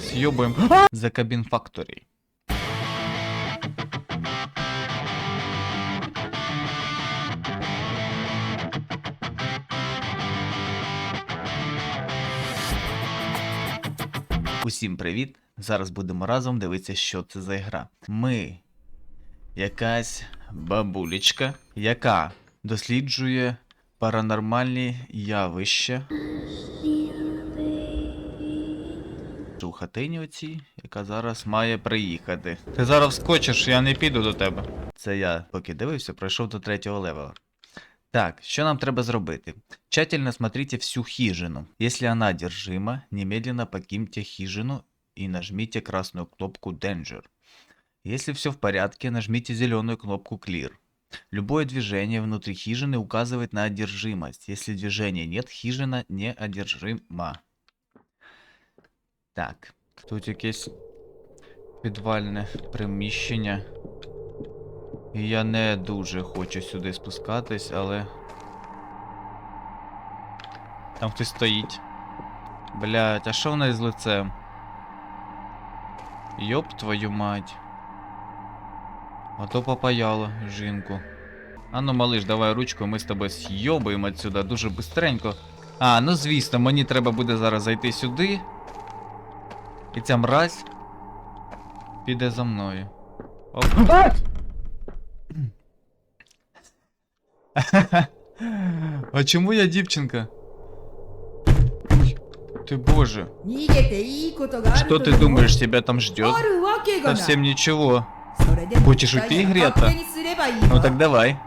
Съебаем. The Cabin Factory. Усім привіт! Зараз будемо разом дивитися, що це за гра. Ми якась бабулечка, яка досліджує паранормальні явища у хатині оцій, яка зараз має приїхати. Ти зараз вскочиш, я не піду до тебе. Це я, поки дивився, пройшов до третього левела. Так, що нам треба зробити? Тщательно смотрите всю хижину. Если она одержима, немедленно покиньте хижину и нажмите красную кнопку Danger. Если все в порядке, нажмите зеленую кнопку Clear. Любое движение внутри хижины указывает на одержимость. Если движения нет, хижина неодержима. Так, тут якесь підвальне приміщення. І я не дуже хочу сюди спускатись, але. Там хтось стоїть. Блять, а що в неї з лицем? Йоп твою мать. А то попаяло жінку. А ну, малиш, давай ручку, ми з тобою з'йобуємо отсюда дуже бистренько. А, ну звісно, мені треба буде зараз зайти сюди. І ця мразь піде за мною. Оп. а чому я дівчинка? Ты боже. Что ты думаешь, тебя там ждет? Совсем ничего. Хочешь уйти, Грета? Ну так давай.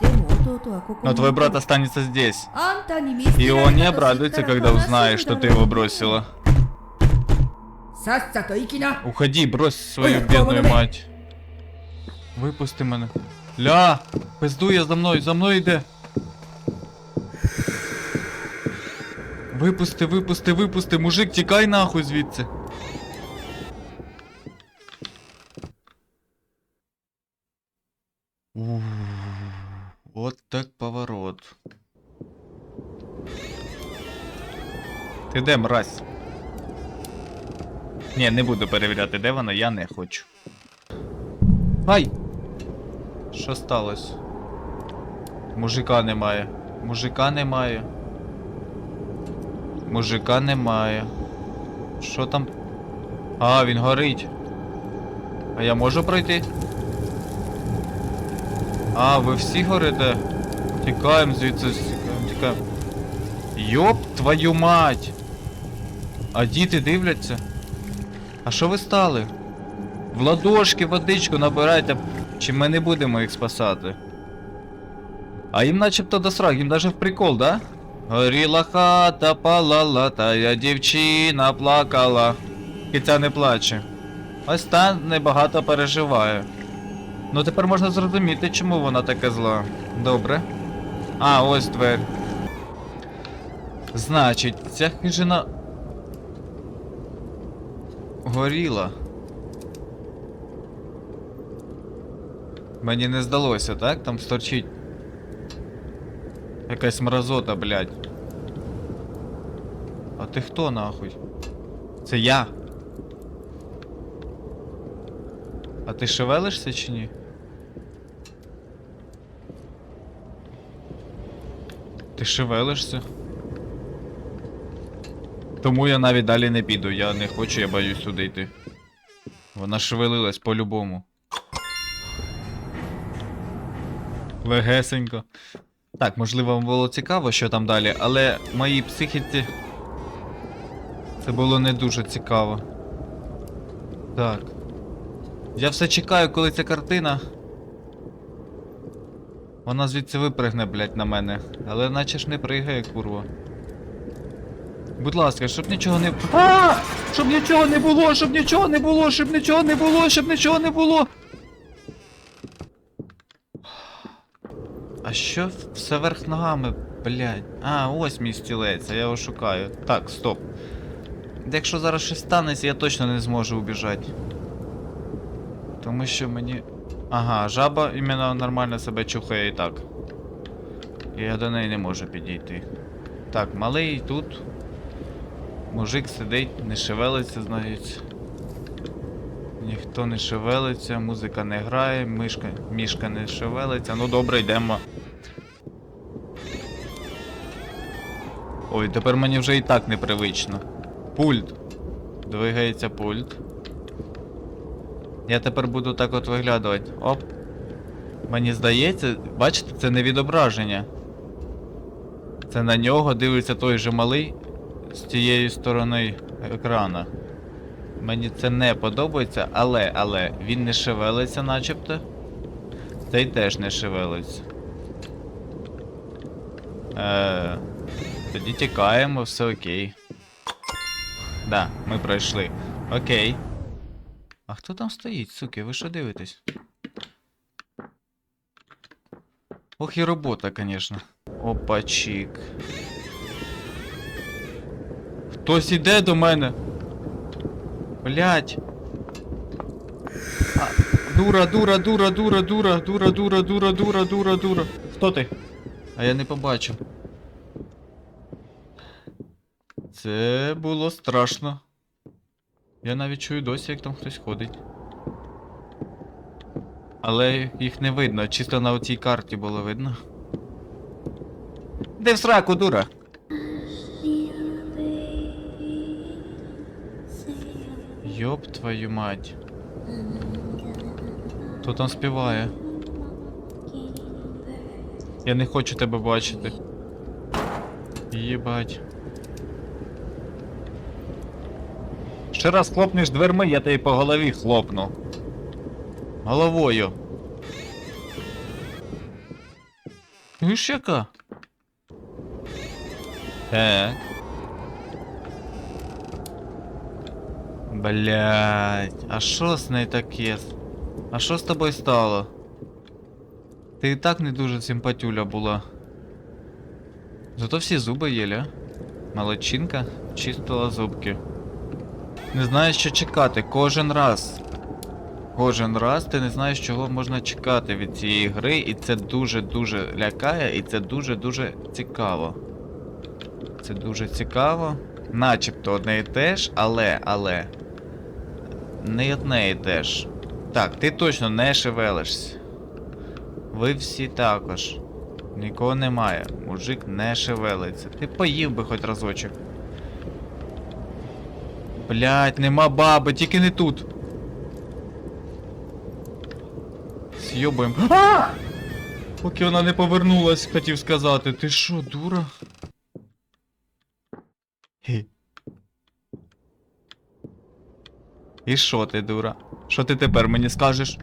Но ну, твой брат останется здесь. И он не обрадуется, когда узнает, что ты его бросила. さっさと行きな Уходи, брось свою Ой, бедную помогай. мать. Випусти мене. Ля! Пиздує за мною, за мною йде. Випусти, випусти, випусти, мужик, тікай нахуй звідси. Ух, Вот так поворот. Ти де, мразь? Ні, не буду перевіряти, де вона, я не хочу. Ай! Що сталося? Мужика немає. Мужика немає. Мужика немає. Що там? А, він горить. А я можу пройти? А, ви всі горите? Тікаємо звідси, тікаємо, тікаємо. Йоп твою мать! А діти дивляться? А що ви стали? В ладошки водичку набирайте, чи ми не будемо їх спасати. А їм начебто до срак, їм даже в прикол, да? Горіла хата, палала, та я дівчина плакала. Киця не плаче. Ось та небагато переживає. Ну тепер можна зрозуміти, чому вона така зла. Добре. А, ось двері. Значить, ця хижина. Горіла. Мені не здалося, так? Там сторчить. Якась мразота, блядь. А ти хто нахуй? Це я. А ти шевелишся чи ні? Ти шевелишся? Тому я навіть далі не піду. Я не хочу, я боюсь сюди йти. Вона шевелилась по-любому. Легесенько. Так, можливо, вам було цікаво, що там далі, але моїй психіці. Це було не дуже цікаво. Так. Я все чекаю, коли ця картина. Вона звідси випригне, блядь, на мене. Але наче ж не пригає, курва. Будь ласка, щоб нічого не. А! Щоб нічого не було, щоб нічого не було, щоб нічого не було, щоб нічого не було. А що все верх ногами, блядь? А, ось мій стілець, я його шукаю. Так, стоп. Якщо зараз щось станеться, я точно не зможу убіжати. Тому що мені. Ага, жаба іменно нормально себе чухає і так. Я до неї не можу підійти. Так, малий тут. Мужик сидить, не шевелиться, знають. Ніхто не шевелиться, музика не грає, мишка, мішка не шевелиться. Ну добре, йдемо. Ой, тепер мені вже і так непривично. Пульт. Двигається пульт. Я тепер буду так от виглядувати. Оп. Мені здається, бачите, це не відображення. Це на нього дивиться той же малий з тієї сторони екрана. Мені це не подобається, але, але він не шевелиться начебто. Цей теж не шевелиться. Е, тоді тікаємо, все окей. Да, ми пройшли. Окей. А хто там стоїть, суки? Ви що дивитесь? Ох і робота, конечно. Опачік. Хтось іде до мене. Блять. Дура, дура, дура, дура, дура, дура, дура, дура, дура, дура, дура. Хто ти? А я не побачив. Це було страшно. Я навіть чую досі, як там хтось ходить. Але їх не видно, чисто на оцій карті було видно. Де в сраку, дура? Йоп твою мать. Хто там співає? Я не хочу тебе бачити. Єбать. Ще раз хлопнеш дверми, я тебе по голові хлопну. Головою. Виш яка? Так. Блять, а що з нею таке? А що з тобою стало? Ти і так не дуже симпатюля була. Зато всі зуби єлі, а? Молодчинка чистила зубки. Не знаєш, що чекати кожен раз. Кожен раз ти не знаєш, чого можна чекати від цієї гри, і це дуже-дуже лякає, і це дуже-дуже цікаво. Це дуже цікаво. Начебто одне і те ж, але, але. Не одне і те. Так, ти точно не шевелишся. Ви всі також. Нікого немає. Мужик не шевелиться. Ти поїв би хоч разочок. Блять, нема баби, тільки не тут. С'йобуємо. Поки вона не повернулась, хотів сказати. Ти що, дура? Хі. І що ти, дура? Що ти тепер мені скажеш?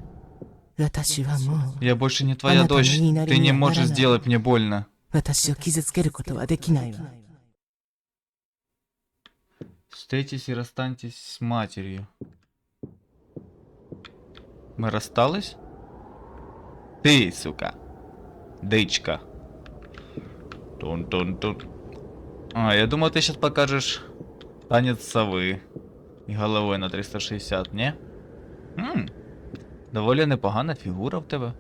Я больше не твоя дочь. Ты не можешь сделать мне больно. Встретись и расстаньтесь с матерью. Мы расстались? Ты, сука. дичка. Тун-тун-тун. А, я думаю, ты сейчас покажешь танец совы. И головой на 360, не? М, доволі непогана фігура в тебе.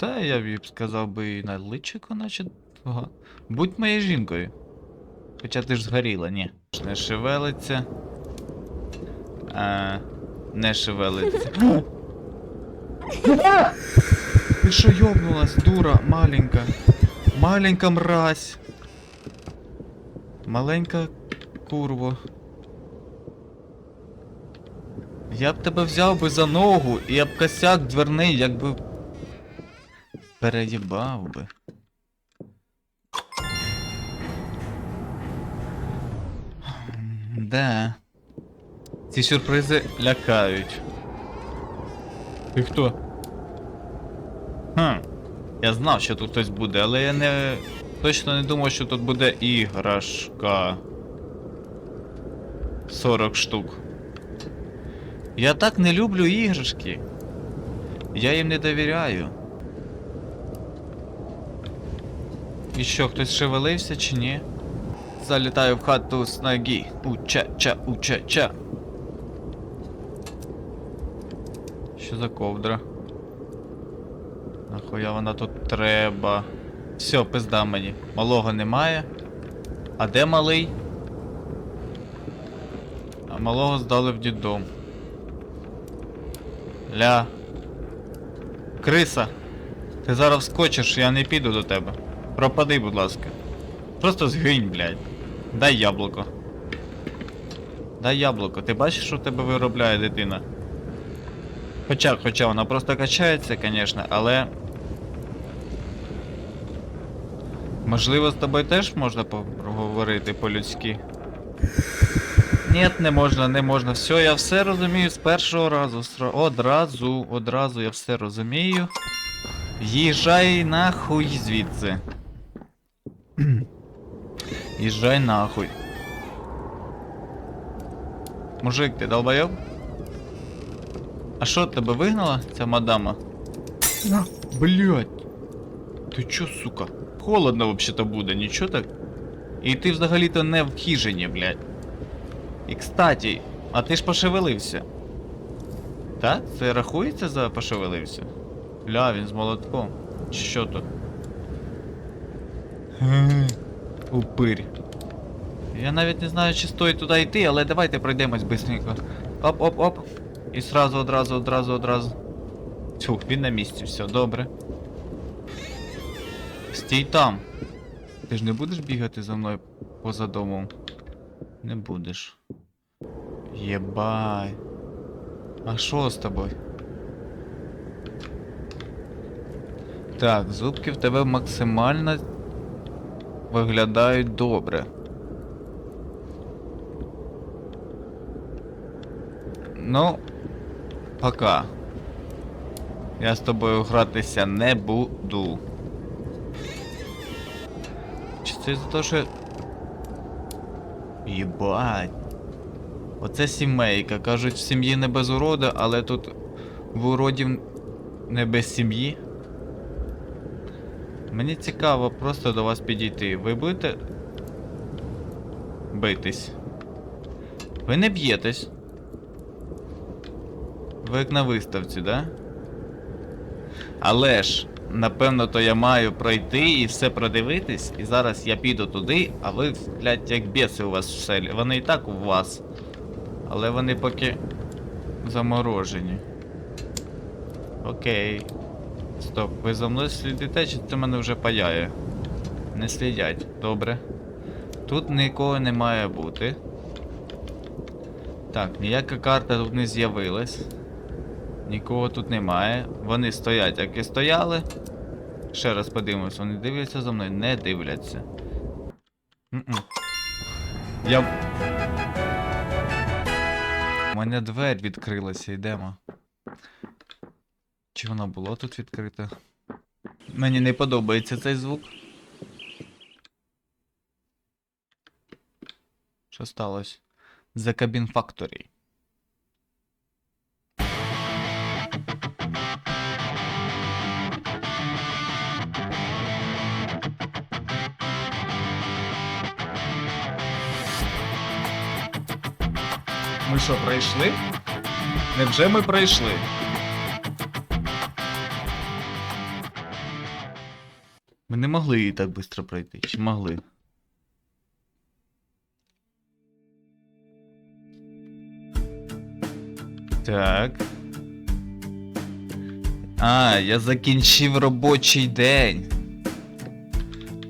Та я б сказав би і на личико, наче. Ага. Будь моєю жінкою. Хоча ти ж згоріла, ні. Не шевелиться. А, не шевелиться. Ти що йобнулась, дура, маленька. Маленька мразь. Маленька курво. Я б тебе взяв би за ногу і об косяк дверний, якби. Переїбав би. Да. Ці сюрпризи лякають. Ти хто? Хм. Я знав, що тут хтось буде, але я не. Точно не думав, що тут буде іграшка. 40 штук. Я так не люблю іграшки. Я їм не довіряю. І що, хтось шевелився чи ні? Залітаю в хату з ноги. Уча-ча, уча-ча. Що за ковдра? Нахуя вона тут треба? Все, пизда мені. Малого немає. А де малий? А малого здали в діддом. Ля. Криса. Ти зараз вскочиш, я не піду до тебе. Пропади, будь ласка. Просто згинь, блядь. Дай яблуко. Дай яблуко. Ти бачиш, що тебе виробляє дитина? Хоча, хоча вона просто качається, звісно, але. Можливо, з тобою теж можна поговорити по-людськи. Ні, не можна, не можна. Все, я все розумію з першого разу. Одразу, одразу я все розумію. Їжджай нахуй звідси. Їжджай нахуй. Мужик, ти долбойоб? А що тебе вигнала ця мадама? На, блять. Ти чо, сука? Холодно вообще-то буде, нічого так? І ти взагалі-то не в хижині, блядь. І кстати, а ти ж пошевелився. Так? Це рахується за пошевелився? Ля, він з молотком. Чи Що тут? Упирь. Я навіть не знаю, чи стоїть туди йти, але давайте пройдемось быстренько. Оп-оп-оп. І сразу, одразу, одразу, одразу. Тьфу, він на місці, все, добре. Стій там. Ти ж не будеш бігати за мною поза домом? Не будеш. Єбай. А що з тобою? Так, зубки в тебе максимально виглядають добре. Ну, пока. Я з тобою гратися не буду. Чи це за те, що. Єбать. Оце сімейка. Кажуть, в сім'ї не без урода, але тут в уродів не без сім'ї. Мені цікаво просто до вас підійти. Ви будете битись? Ви не б'єтесь. Ви як на виставці, да? Але ж, напевно, то я маю пройти і все продивитись, і зараз я піду туди, а ви, блядь, як біси у вас в селі. Вони і так у вас. Але вони поки заморожені. Окей. Стоп, ви за мною слідите, чи це мене вже паяє? Не слідять, добре. Тут нікого не має бути. Так, ніяка карта тут не з'явилась. Нікого тут немає. Вони стоять, як і стояли. Ще раз подивимось, вони дивляться за мною? Не дивляться. М-м. Я. Мене двері відкрилася, йдемо. Чи воно було тут відкрите? Мені не подобається цей звук. Що сталося? The Cabin Factory. Що, пройшли? Невже ми пройшли? Ми не могли її так швидко пройти, чи могли? Так. А, я закінчив робочий день.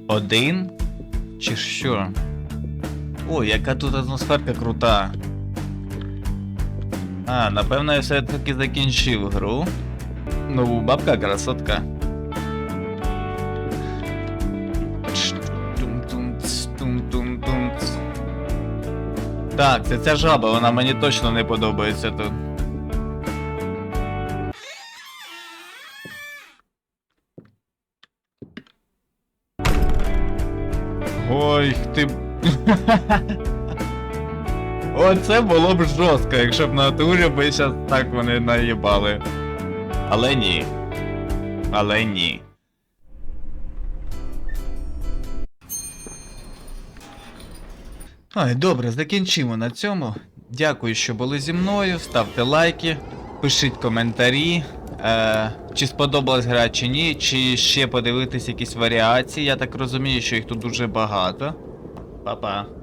Один? Чи що? О, яка тут атмосферка крута. А, напевно, я все-таки закінчив гру. Ну, бабка красотка. Так, це ця жаба, вона мені точно не подобається тут. Ой, ти. Оце було б жорстко, якщо б на турі би щас так вони наїбали. Але ні. Але ні. Ой, добре, закінчимо на цьому. Дякую, що були зі мною. Ставте лайки, пишіть коментарі. Е, чи сподобалась гра чи ні, чи ще подивитись якісь варіації. Я так розумію, що їх тут дуже багато. Па-па.